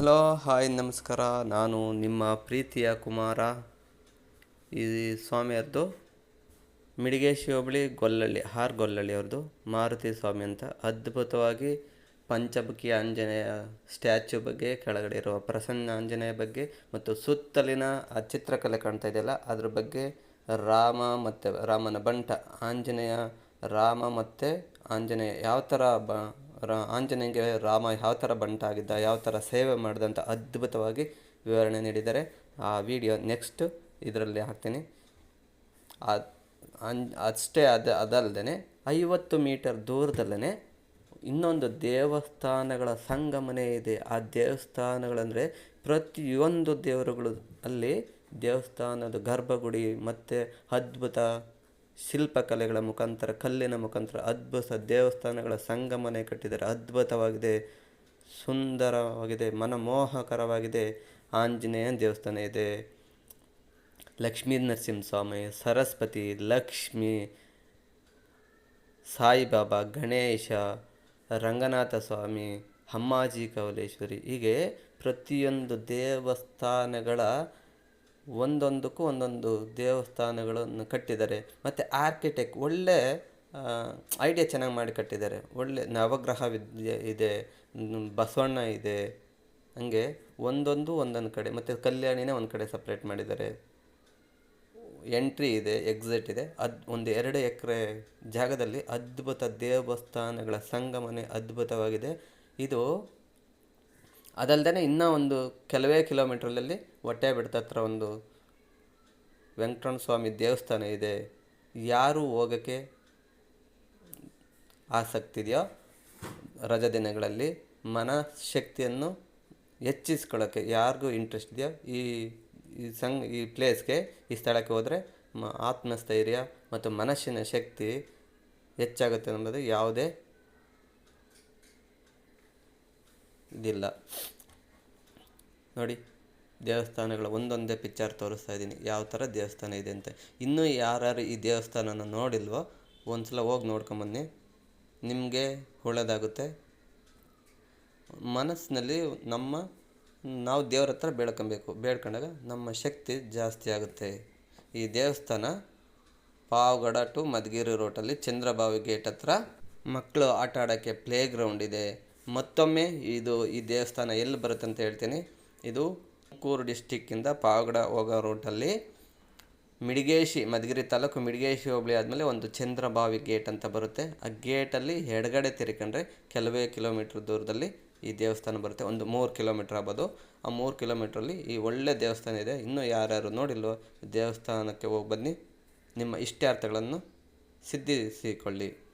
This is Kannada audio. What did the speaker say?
ಹಲೋ, ಹಾಯ್, ನಮಸ್ಕಾರ. ನಾನು ನಿಮ್ಮ ಪ್ರೀತಿಯ ಕುಮಾರ. ಈ ಸ್ವಾಮಿಯರ್ದು ಮಿಡಿಗೇಶಿ ಹೋಬಳಿ ಗೊಲ್ಲಳ್ಳಿ ಹಾರ್ ಗೊಲ್ಲಳ್ಳಿ ಅವ್ರದ್ದು ಮಾರುತಿ ಸ್ವಾಮಿ ಅಂತ ಅದ್ಭುತವಾಗಿ ಪಂಚಮುಖಿ ಆಂಜನೇಯ ಸ್ಟ್ಯಾಚ್ಯು ಬಗ್ಗೆ, ಕೆಳಗಡೆ ಇರುವ ಪ್ರಸನ್ನ ಆಂಜನೇಯ ಬಗ್ಗೆ ಮತ್ತು ಸುತ್ತಲಿನ ಆ ಚಿತ್ರಕಲೆ ಕಾಣ್ತಾ ಇದೆಯಲ್ಲ, ಅದ್ರ ಬಗ್ಗೆ ರಾಮ ಮತ್ತು ರಾಮನ ಬಂಟ, ಆಂಜನೇಯ ರಾಮ ಮತ್ತು ಆಂಜನೇಯ, ಯಾವ ಥರ ಬ ರಾ ರಾಮ ಯಾವ ಥರ ಬಂಟಾಗಿದ್ದ, ಯಾವ ಥರ ಸೇವೆ ಮಾಡಿದೆ ಅಂತ ಅದ್ಭುತವಾಗಿ ವಿವರಣೆ ನೀಡಿದ್ದಾರೆ ಆ ವಿಡಿಯೋ ನೆಕ್ಸ್ಟ್ ಇದರಲ್ಲಿ ಹಾಕ್ತೀನಿ. ಅಷ್ಟೇ ಅದ ಅದಲ್ಲದೆ ಐವತ್ತು ಮೀಟರ್ ದೂರದಲ್ಲೇ ಇನ್ನೊಂದು ದೇವಸ್ಥಾನಗಳ ಸಂಗಮನೆ ಇದೆ. ಆ ದೇವಸ್ಥಾನಗಳಂದರೆ ಪ್ರತಿಯೊಂದು ದೇವರುಗಳು ಅಲ್ಲಿ ದೇವಸ್ಥಾನದ ಗರ್ಭಗುಡಿ ಮತ್ತು ಅದ್ಭುತ ಶಿಲ್ಪಕಲೆಗಳ ಮುಖಾಂತರ, ಕಲ್ಲಿನ ಮುಖಾಂತರ, ಅದ್ಭುತ ದೇವಸ್ಥಾನಗಳ ಸಂಗಮನೆ ಕಟ್ಟಿದರೆ ಅದ್ಭುತವಾಗಿದೆ, ಸುಂದರವಾಗಿದೆ, ಮನಮೋಹಕರವಾಗಿದೆ. ಆಂಜನೇಯ ದೇವಸ್ಥಾನ ಇದೆ. ಲಕ್ಷ್ಮೀ ನರಸಿಂಹಸ್ವಾಮಿ, ಸರಸ್ವತಿ, ಲಕ್ಷ್ಮಿ, ಸಾಯಿಬಾಬಾ, ಗಣೇಶ, ರಂಗನಾಥ ಸ್ವಾಮಿ ಅಮ್ಮಾಜಿ ಕವಲೇಶ್ವರಿ ಹೀಗೆ ಪ್ರತಿಯೊಂದು ದೇವಸ್ಥಾನಗಳ ಒಂದೊಂದಕ್ಕೂ ಒಂದೊಂದು ದೇವಸ್ಥಾನಗಳನ್ನು ಕಟ್ಟಿದ್ದಾರೆ. ಮತ್ತು ಆರ್ಕಿಟೆಕ್ಟ್ ಒಳ್ಳೆ ಐಡಿಯಾ ಚೆನ್ನಾಗಿ ಮಾಡಿ ಕಟ್ಟಿದ್ದಾರೆ. ಒಳ್ಳೆ ನವಗ್ರಹ ವಿದ್ಯೆ ಇದೆ ಬಸವಣ್ಣ ಇದೆ, ಹಂಗೆ ಒಂದೊಂದು ಒಂದೊಂದು ಕಡೆ, ಮತ್ತು ಕಲ್ಯಾಣಿನೇ ಒಂದು ಕಡೆ ಸಪ್ರೇಟ್ ಮಾಡಿದ್ದಾರೆ. ಎಂಟ್ರಿ ಇದೆ ಎಕ್ಸಿಟ್ ಇದೆ. ಅದು, ಒಂದು ಎರಡು ಎಕರೆ ಜಾಗದಲ್ಲಿ ಅದ್ಭುತ ದೇವಸ್ಥಾನಗಳ ಸಂಗಮನೆ ಅದ್ಭುತವಾಗಿದೆ. ಇದು ಅದಲ್ಲದೆ ಇನ್ನೂ ಒಂದು ಕೆಲವೇ ಕಿಲೋಮೀಟ್ರಲ್ಲಿ ಹೊಟ್ಟೆ ಬಿಡ್ತ ಹತ್ರ ಒಂದು ವೆಂಕಟರಮಣ ಸ್ವಾಮಿ ದೇವಸ್ಥಾನ ಇದೆ. ಯಾರು ಹೋಗೋಕ್ಕೆ ಆಸಕ್ತಿ ಇದೆಯೋ ರಜಾ ದಿನಗಳಲ್ಲಿ ಮನಃಶಕ್ತಿಯನ್ನು ಹೆಚ್ಚಿಸ್ಕೊಳ್ಳೋಕ್ಕೆ ಯಾರಿಗೂ ಇಂಟ್ರೆಸ್ಟ್ ಇದೆಯೋ ಈ ಈ ಸಂ ಈ ಪ್ಲೇಸ್ಗೆ ಈ ಸ್ಥಳಕ್ಕೆ ಹೋದರೆ ಆತ್ಮಸ್ಥೈರ್ಯ ಮತ್ತು ಮನಸ್ಸಿನ ಶಕ್ತಿ ಹೆಚ್ಚಾಗುತ್ತೆ ಅನ್ನೋದು ಯಾವುದೇ ಇದಿಲ್ಲ. ನೋಡಿ, ದೇವಸ್ಥಾನಗಳ ಒಂದೊಂದೇ ಪಿಕ್ಚರ್ ತೋರಿಸ್ತಾ ಇದ್ದೀನಿ. ಯಾವ ಥರ ದೇವಸ್ಥಾನ ಇದೆ ಅಂತ. ಇನ್ನೂ ಯಾರ್ಯಾರು ಈ ದೇವಸ್ಥಾನನ ನೋಡಿಲ್ವೋ ಒಂದು ಸಲ ಹೋಗಿ ನೋಡ್ಕೊಂಬನ್ನಿ. ನಿಮಗೆ ಒಳ್ಳೆಯದಾಗುತ್ತೆ ಮನಸ್ಸಿನಲ್ಲಿ ನಮ್ಮ, ನಾವು ದೇವ್ರ ಹತ್ರ ಬೇಡ್ಕೊಬೇಕು. ಬೇಡ್ಕೊಂಡಾಗ ನಮ್ಮ ಶಕ್ತಿ ಜಾಸ್ತಿ ಆಗುತ್ತೆ. ಈ ದೇವಸ್ಥಾನ ಪಾವಗಡ ಟು ಮಧುಗಿರಿ ರೋಟಲ್ಲಿ ಚಂದ್ರಬಾವಿ ಗೇಟ್ ಹತ್ರ ಮಕ್ಕಳು ಆಟ ಆಡೋಕ್ಕೆ ಪ್ಲೇ ಗ್ರೌಂಡ್ ಇದೆ. ಮತ್ತೊಮ್ಮೆ ಇದು ಈ ದೇವಸ್ಥಾನ ಎಲ್ಲಿ ಬರುತ್ತೆ ಅಂತ ಹೇಳ್ತೀನಿ. ಇದು ತುಮಕೂರು ಡಿಸ್ಟಿಕ್ಕಿಂದ ಪಾವಗಡ ಹೋಗೋ ರೂಟಲ್ಲಿ ಮಿಡಿಗೇಶಿ, ಮಧುಗಿರಿ ತಾಲೂಕು ಮಿಡಿಗೇಶಿ ಹೋಬಳಿ ಆದಮೇಲೆ ಒಂದು ಚಂದ್ರಬಾವಿ ಗೇಟ್ ಅಂತ ಬರುತ್ತೆ. ಆ ಗೇಟಲ್ಲಿ ಎಡಗಡೆ ತಿರ್ಕೊಂಡ್ರೆ ಕೆಲವೇ ಕಿಲೋಮೀಟ್ರ್ ದೂರದಲ್ಲಿ ಈ ದೇವಸ್ಥಾನ ಬರುತ್ತೆ. ಒಂದು ಮೂರು ಕಿಲೋಮೀಟ್ರ್ ಆಗ್ಬೋದು. ಆ ಮೂರು ಕಿಲೋಮೀಟ್ರಲ್ಲಿ ಈ ಒಳ್ಳೆ ದೇವಸ್ಥಾನ ಇದೆ. ಇನ್ನೂ ಯಾರ್ಯಾರು ನೋಡಿಲ್ವೋ ದೇವಸ್ಥಾನಕ್ಕೆ ಹೋಗಿ ಬನ್ನಿ. ನಿಮ್ಮ ಇಷ್ಟಾರ್ಥಗಳನ್ನು ಸಿದ್ಧಿಸಿಕೊಳ್ಳಿ.